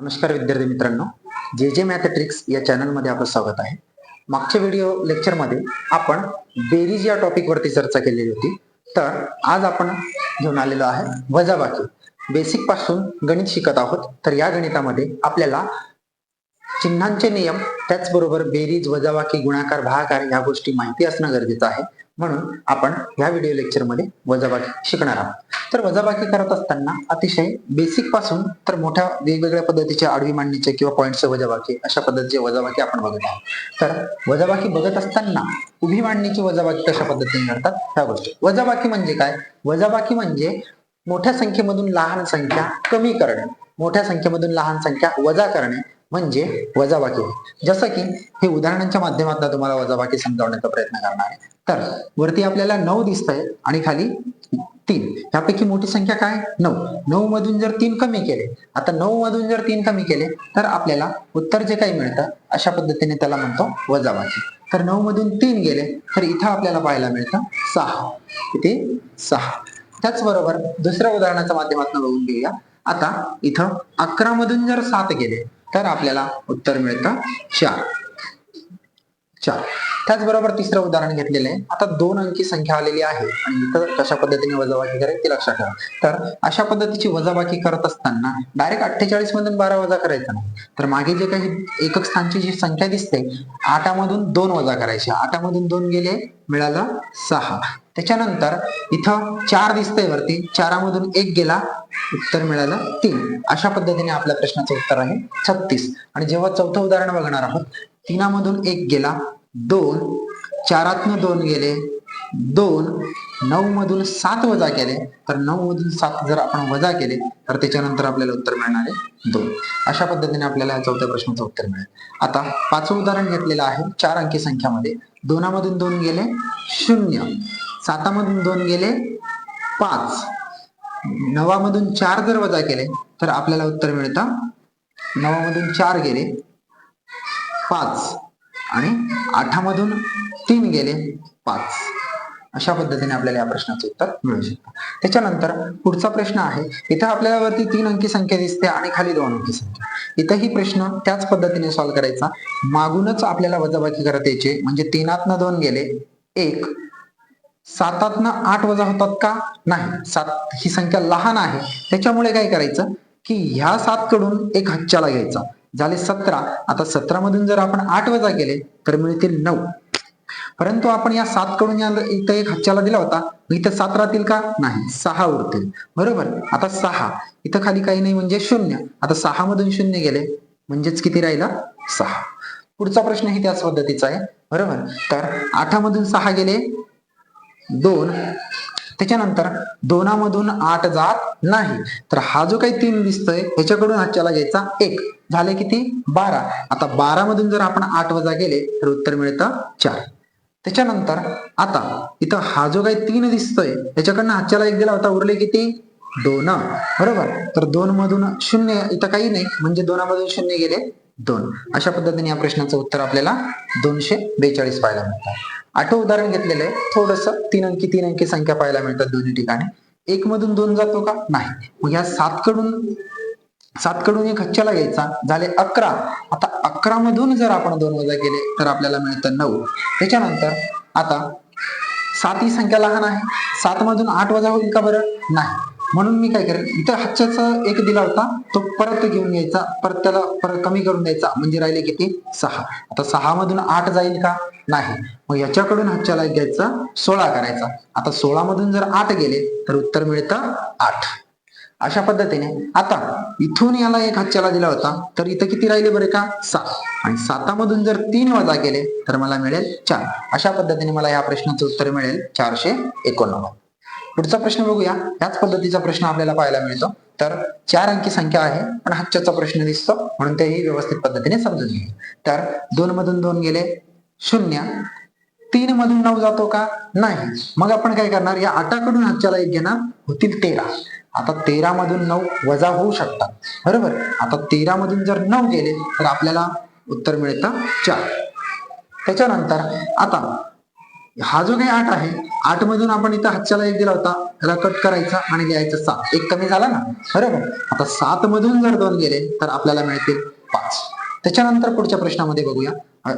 नमस्कार विद्यार्थी मित्रांनो. जे जे मॅथेट्रिक्स या चॅनलमध्ये आपलं स्वागत आहे. मागच्या व्हिडिओ लेक्चरमध्ये आपण बेरीज या टॉपिकवरती चर्चा केलेली होती. तर आज आपण घेऊन आलेलो आहे वजाबाकी. बेसिकपासून गणित शिकत आहोत. तर या गणितामध्ये आपल्याला चिन्हांचे नियम त्याचबरोबर बेरीज वजाबाकी गुणाकार भागाकार या गोष्टी माहिती असणं गरजेचं आहे. म्हणून आपण ह्या व्हिडिओ लेक्चरमध्ये वजाबाकी शिकणार आहोत. तर वजाबाकी करत असताना अतिशय बेसिकपासून तर मोठ्या वेगवेगळ्या पद्धतीच्या आडवी मांडणीचे किंवा पॉईंटचे वजाबाकी अशा पद्धतीचे वजाबाकी आपण बघत आहोत. तर वजाबाकी बघत असताना उभी मांडणीची वजाबाकी कशा पद्धतीने करतात ह्या गोष्टी. वजाबाकी म्हणजे काय? वजाबाकी म्हणजे मोठ्या संख्येमधून लहान संख्या कमी करणे. मोठ्या संख्येमधून लहान संख्या वजा करणे. म्हणजे वजाबाकी. जसं की हे उदाहरणांच्या माध्यमातून तुम्हाला वजाबाकी समजावण्याचा प्रयत्न करणार आहे. तर वरती आपल्याला नऊ दिसतंय आणि खाली तीन. यापैकी मोठी संख्या काय? नऊ. नऊ मधून जर तीन कमी केले आता नऊ मधून जर तीन कमी केले तर आपल्याला उत्तर जे काही मिळतं अशा पद्धतीने त्याला म्हणतो वजाबाकी. तर नऊ मधून तीन गेले तर इथं आपल्याला पाहायला मिळतं सहा. किती? सहा. त्याचबरोबर दुसऱ्या उदाहरणाच्या माध्यमातून बघून घेऊया. आता इथं अकरा मधून जर सात गेले तर आपल्याला उत्तर मिळतं चार. चार. त्याचबरोबर तिसरं उदाहरण घेतलेलं आहे. आता दोन अंकी संख्या आलेली आहे आणि इथं कशा पद्धतीने वजाबाकी करायची ते लक्षात ठेवा. तर अशा पद्धतीची वजाबाकी करत असताना डायरेक्ट अठ्ठेचाळीस मधून बारा वजा करायचा नाही. तर मागे जे काही एकक स्थानची जी संख्या दिसते आठामधून दोन वजा करायची. आठामधून दोन गेले मिळालं सहा. त्याच्यानंतर इथं चार दिसतंय वरती. चारामधून एक गेला उत्तर मिळालं तीन. अशा पद्धतीने आपल्या प्रश्नाचं उत्तर आहे छत्तीस. आणि जेव्हा चौथं उदाहरण बघणार आहोत तीनामधून एक गेला दोन चारातनं दोन गेले. दोन नऊ मधून सात वजा केले. तर नऊ मधून सात जर आपण वजा केले तर त्याच्यानंतर आपल्याला उत्तर मिळणार आहे दोन. अशा पद्धतीने आपल्याला या चौथ्या प्रश्नाचं उत्तर मिळेल. आता पाचवं उदाहरण घेतलेलं आहे चार अंकी संख्यामध्ये. दोनामधून दोन गेले शून्य. सातामधून दोन गेले पाच. नवामधून चार जर वजा केले तर आपल्याला उत्तर मिळतं. नवामधून चार गेले पाच. आणि आठामधून तीन गेले पाच. अशा पद्धतीने आपल्याला या प्रश्नाचं उत्तर मिळू शकतं. त्याच्यानंतर पुढचा प्रश्न आहे इथं आपल्याला वरती तीन अंकी संख्या दिसते आणि खाली दोन अंकी संख्या. इथंही प्रश्न त्याच पद्धतीने सॉल्व्ह करायचा. मागूनच आपल्याला वजाबाकी करता यायचे म्हणजे तीनातनं दोन गेले एक. सातातनं आठ वजा होतात का? नाही. सात ही संख्या लहान आहे. त्याच्यामुळे काय करायचं? की ह्या सात कडून एक हच्च्याला घ्यायचा. झाले सतरा. आता सतरा मधून जर आपण आठ वजा केले तर मिळतील नऊ. परंतु आपण या सात कडून या इथं एक हच्च्याला दिला होता इथं सात राहतील का? नाही. सहा उरतील. बरोबर? आता सहा. इथं खाली काही नाही म्हणजे शून्य. आता सहा मधून शून्य गेले म्हणजेच किती राहिला? सहा. पुढचा प्रश्नही त्याच पद्धतीचा आहे. बरोबर? तर आठामधून सहा गेले दोन. त्याच्यानंतर दोनामधून आठ जात नाही. तर हा जो काही तीन दिसतोय ह्याच्याकडून हातच्याला घ्यायचा एक. झाले किती? बारा. आता बारा मधून जर आपण आठ वजा गेले तर उत्तर मिळतं चार. त्याच्यानंतर आता इथं हा जो काही तीन दिसतोय त्याच्याकडनं हातच्याला एक दिला होता उरले किती? दोन. बरोबर? तर दोन मधून शून्य इथं काही नाही. म्हणजे दोनामधून शून्य गेले. दोन. अशा पद्धतीने या प्रश्नाचं उत्तर आपल्याला दोनशे बेचाळीस पाहायला मिळतं. आठवं उदाहरण घेतलेलं आहे. थोडस तीन अंकी तीन अंकी संख्या पाहायला मिळतात दोन्ही ठिकाणी. एक मधून दोन जातो का? नाही. मग या सात कडून सात कडून एक हच्च्याला घ्यायचा. झाले अकरा. आता अकरा मधून जर आपण दोन वजा केले तर आपल्याला मिळतं नऊ. त्याच्यानंतर आता सात ही संख्या लहान आहे. सात मधून आठ वजा होईल का बरं? नाही. म्हणून मी काय करेन इथं हच्च्याचा एक दिला होता तो परत घेऊन यायचा परत त्याला परत कमी करून द्यायचा म्हणजे राहिले किती? सहा. आता सहा मधून आठ जाईल का? नाही. मग याच्याकडून हच्च्याला एक घ्यायचा सोळा करायचा. आता सोळा मधून जर आठ गेले तर उत्तर मिळतं आठ. अशा पद्धतीने. आता इथून याला एक हातच्याला दिला होता तर इथं किती राहिले बरे का? सात. आणि सातामधून जर तीन वजा केले तर मला मिळेल चार. अशा पद्धतीने मला या प्रश्नाचं उत्तर मिळेल चारशे एकोणनव्वद. पुढचा प्रश्न बघूया. याच पद्धतीचा प्रश्न आपल्याला पाहायला मिळतो. तर चार अंकी संख्या आहे पण हातच्याचा प्रश्न दिसतो. म्हणून तेही व्यवस्थित पद्धतीने समजून घेऊ तर दोन मधून दोन गेले. शून्य. तीन मधून नऊ जातो का? नाही. मग आपण काय करणार? या आठाकडून हातच्याला एक घेणार. होतील तेरा. आता तेरा मधून नऊ वजा होऊ शकतात. बरोबर? आता तेरा मधून जर नऊ गेले तर आपल्याला उत्तर मिळतं चार. त्याच्यानंतर आता हा जो काही आठ आहे आठ मधून आपण इथं हातच्याला एक दिला होता त्याला कट करायचा आणि लिहायचा सात. एक कमी झाला ना? बरोबर. आता सात मधून जर दोन गेले तर आपल्याला मिळतील पाच. त्याच्यानंतर पुढच्या प्रश्नामध्ये बघूया.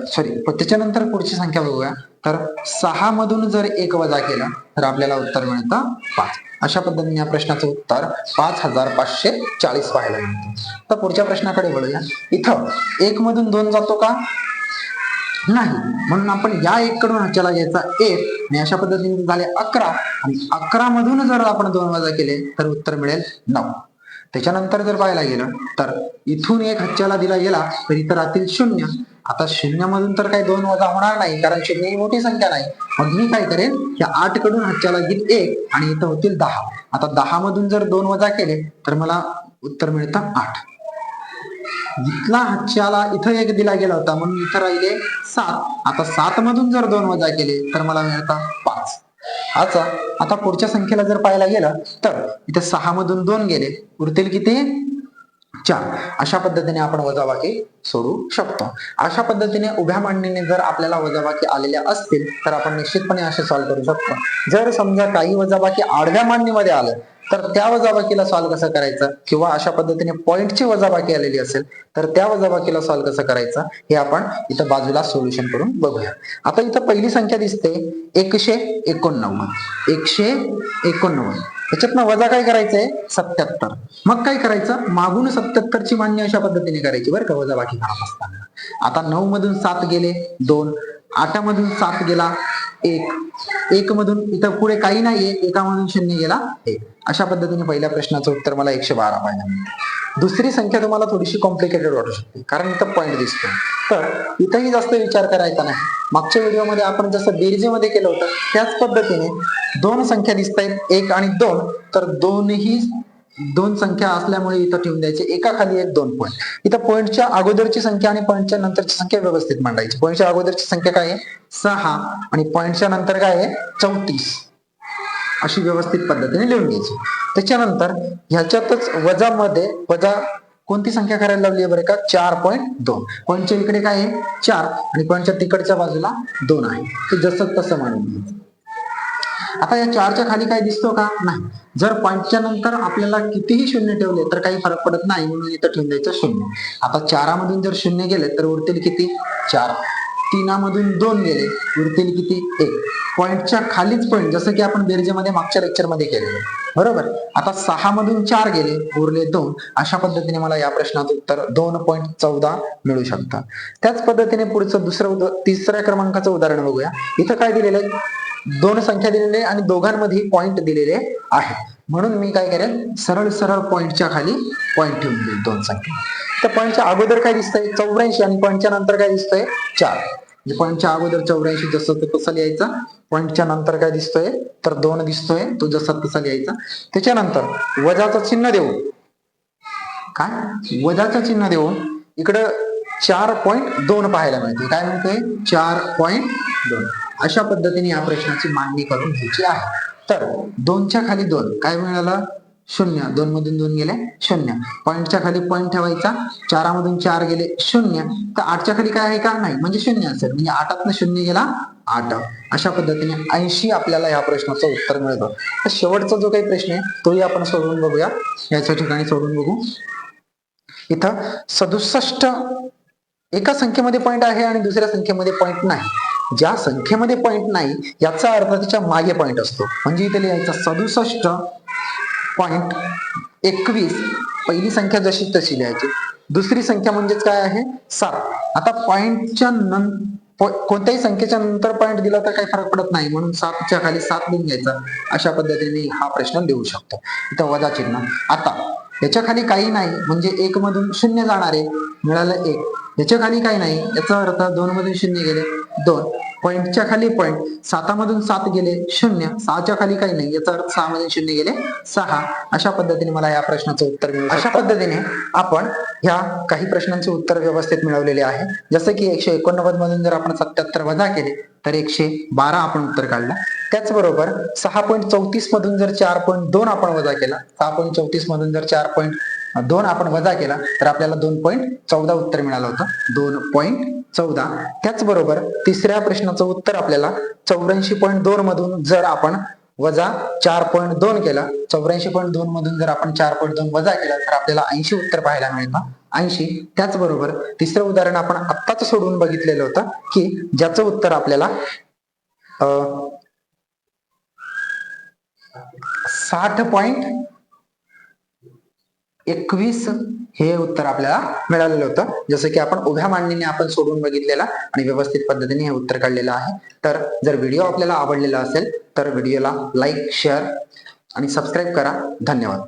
सॉरी त्याच्यानंतर पुढची संख्या बघूया. तर सहा मधून जर एक वजा केला तर आपल्याला उत्तर मिळतं पाच. अशा पद्धतीने या प्रश्नाचं उत्तर पाच हजार पाचशे चाळीस पाहायला मिळतं. तर पुढच्या प्रश्नाकडे वळूया. इथं एक मधून दोन जातो का? नाही. म्हणून आपण या एक कडून हातच्याला घ्यायचा एक आणि अशा पद्धतीने झाले अकरा. आणि अकरा मधून जर आपण दोन वजा केले तर उत्तर मिळेल नऊ. त्याच्यानंतर जर पाहायला गेलं तर इथून एक हच्च्याला दिला गेला तर इथं राहतील शून्य. आता शून्यामधून तर काही दोन वजा होणार नाही कारण शून्य ही मोठी संख्या नाही. मग मी काय करेन या आठकडून हच्च्याला घेईल एक आणि इथं होतील दहा. आता दहा मधून जर दोन वजा केले तर मला उत्तर मिळतं आठ. इथला हातच्याला इथं एक दिला गेला होता म्हणून इथं राहिले सात. आता सात मधून जर दोन वजा केले तर मला मिळतात पाच. आता आता पुढच्या संख्येला जर पाहायला गेलं तर इथे सहा मधून दोन गेले. उरतील किती? चार. अशा पद्धतीने आपण वजाबाकी सोडू शकतो. अशा पद्धतीने उभ्या मांडणीने जर आपल्याला वजाबाकी आलेल्या असतील तर आपण निश्चितपणे असे सॉल्व्ह करू शकतो. जर समजा काही वजाबाकी आडव्या मांडणीमध्ये आलं तर त्या वजाबाकीला सॉल्व्ह कसा करायचं? किंवा अशा पद्धतीने पॉईंटची वजाबाकी आलेली असेल तर त्या वजाबाकीला सॉल्व्ह कसा करायचं? हे आपण इथं बाजूला सोल्युशन करून बघूया. आता इथं पहिली संख्या दिसते एकशे एकोणनव्वद. एकशे एकोणनव्वद. त्याच्यातनं वजा काय करायचंय? सत्याहत्तर मग काय करायचं? मागून सत्याहत्तरची मान्य अशा पद्धतीने करायची बरं का वजाबाकी करत असताना आता नऊ मधून सात गेले दोन. आठामधून सात गेला एक. एक मधून इथं पुढे काही नाहीये एकामधून शून्य गेला एक. अशा पद्धतीने पहिल्या प्रश्नाचं उत्तर मला एकशे बारा पाहायला मिळतं. दुसरी संख्या तुम्हाला थोडीशी कॉम्प्लिकेटेड वाटू शकते कारण इथं पॉईंट दिसतो. तर इथंही जास्त विचार करायचा नाही. मागच्या व्हिडिओमध्ये आपण जसं बेरजेमध्ये केलं होतं त्याच पद्धतीने दोन संख्या दिसत आहेत एक आणि दोन. तर दोनही दोन संख्या असल्यामुळे इथं ठेवून द्यायचे. एका खाली एक दोन पॉईंट इथं पॉईंटच्या अगोदरची संख्या आणि पॉईंटच्या नंतरची संख्या व्यवस्थित मांडायची. पॉईंटच्या अगोदरची संख्या काय आहे? सहा. आणि पॉईंटच्या नंतर काय आहे? चौतीस. अशी व्यवस्थित पद्धतीने लिहून घ्यायची. त्याच्यानंतर ह्याच्यातच वजामध्ये वजा कोणती संख्या करायला लावली आहे बरं का? चार पॉईंट दोन. पॉईंटच्या इकडे काय आहे? चार. आणि पॉईंटच्या तिकडच्या बाजूला दोन आहे. ते जसं तसं मांडून घ्यायचं. आता या चारच्या खाली काय दिसतो का? नाही. जर पॉईंटच्या नंतर आपल्याला कितीही शून्य ठेवले तर काही फरक पडत नाही म्हणून इथं ठेवून द्यायचं शून्य. आता चारामधून जर शून्य गेले तर उरतील किती? चार. तीनामधून दोन गेले उरतील किती? एक. पॉईंटच्या खालीच पॉईंट जसं की आपण बेरजेमध्ये मागच्या लेक्चरमध्ये केलेलं. बरोबर? आता सहा मधून चार गेले उरले दोन. अशा पद्धतीने मला या प्रश्नाचं उत्तर दोन पॉईंट चौदा मिळू शकतं. त्याच पद्धतीने पुढचं दुसरं तिसऱ्या क्रमांकाचं उदाहरण बघूया. इथं काय दिलेलं आहे? दोन संख्या दिलेली आणि दोघांमध्ये पॉईंट दिलेले आहे. म्हणून मी काय करेन? सरळ सरळ पॉईंटच्या खाली पॉईंट ठेवून देईल दोन संख्या. त्या पॉईंटच्या अगोदर काय दिसतंय? चौऱ्याऐंशी आणि पॉईंटच्या नंतर काय दिसतंय? चार. म्हणजे पॉईंटच्या अगोदर चौऱ्याऐंशी जसं तो तसा लिहायचा. पॉईंटच्या नंतर काय दिसतोय? तर दोन दिसतोय. तो जसा तसा लिहायचा. त्याच्यानंतर वजाचं चिन्ह देऊ काय? वजाचं चिन्ह देऊन इकडं चार पॉईंट दोन पाहायला मिळते. काय म्हणतोय चार पॉईंट दोन. अशा पद्धतीने या प्रश्नाची मांडणी करून घ्यायची आहे. तर दोनच्या खाली दोन. काय मिळालं? शून्य. दोन मधून दोन गेले शून्य. पॉईंटच्या खाली पॉईंट ठेवायचा. चारामधून चार गेले शून्य. तर आठच्या खाली काय आहे का? नाही. म्हणजे शून्य असेल. म्हणजे आठातनं शून्य गेला आठ. अशा पद्धतीने ऐंशी आपल्याला या प्रश्नाचं उत्तर मिळतं. तर शेवटचा जो काही प्रश्न आहे तोही आपण सोडवून बघूया. याच्या ठिकाणी सोडून बघू. इथं सदुसष्ट एका संख्येमध्ये पॉईंट आहे आणि दुसऱ्या संख्येमध्ये पॉईंट नाही. ज्या संख्येमध्ये पॉईंट नाही याचा अर्थ त्याच्यामागे पॉईंट असतो. म्हणजे इथे लिहायचा सदुसष्ट पॉईंट एकवीस. पहिली संख्या जशी तशी लिहायची. दुसरी संख्या म्हणजेच काय आहे? सात. आता पॉईंटच्या नंतर कोणत्याही संख्येच्या नंतर पॉईंट दिला तर काही फरक पडत नाही. म्हणून सातच्या खाली सात लिहून घ्यायचा. अशा पद्धतीने हा प्रश्न लिहू शकतो. इथं वजा चिन्ह. आता याच्या खाली काही नाही म्हणजे एक मधून शून्य जाणारे. मिळालं एक. याच्या खाली काही नाही. याचा अर्थ दोन मधून शून्य गेले. दोन. पॉईंटच्या खाली पॉईंट सातामधून सात गेले शून्य. सहाच्या खाली काही नाही. याचा अर्थ सहा मधून शून्य गेले सहा. अशा पद्धतीने मला या प्रश्नाचं उत्तर मिळू अशा पद्धतीने आपण ह्या काही प्रश्नांचे उत्तर व्यवस्थित मिळवलेले आहे. जसं की एकशे एकोणनव्वद मधून जर आपण सत्याहत्तर वजा केले तर एकशे बारा आपण उत्तर काढला. त्याचबरोबर सहा पॉईंट चौतीस मधून जर चार पॉईंट दोन आपण वजा केला सहा पॉईंट चौतीस मधून जर चार पॉईंट दोन आपण वजा केला तर आपल्याला दोन पॉईंट चौदा उत्तर मिळालं होतं. दोन पॉईंट चौदा. त्याचबरोबर तिसऱ्या प्रश्नाचं उत्तर आपल्याला चौऱ्याऐंशी पॉईंट दोन मधून जर आपण वजा चार पॉईंट दोन केला चौऱ्याऐंशी पॉईंट दोन मधून जर आपण चार पॉईंट दोन वजा केला तर आपल्याला ऐंशी उत्तर पाहायला मिळतं. ऐंशी. त्याचबरोबर तिसरं उदाहरण आपण आत्ताच सोडून बघितलेलं होतं की ज्याचं उत्तर आपल्याला अं, साठ पॉईंट एकवीस हे उत्तर आपल्याला मिळालेलं होतं. जसं की आपण उभ्या मांडणीने आपण सोडून बघितलेला आणि व्यवस्थित पद्धतीने हे उत्तर काढलेलं आहे. तर जर व्हिडिओ आपल्याला आवडलेला असेल तर व्हिडिओला लाईक शेअर आणि सबस्क्राईब करा. धन्यवाद.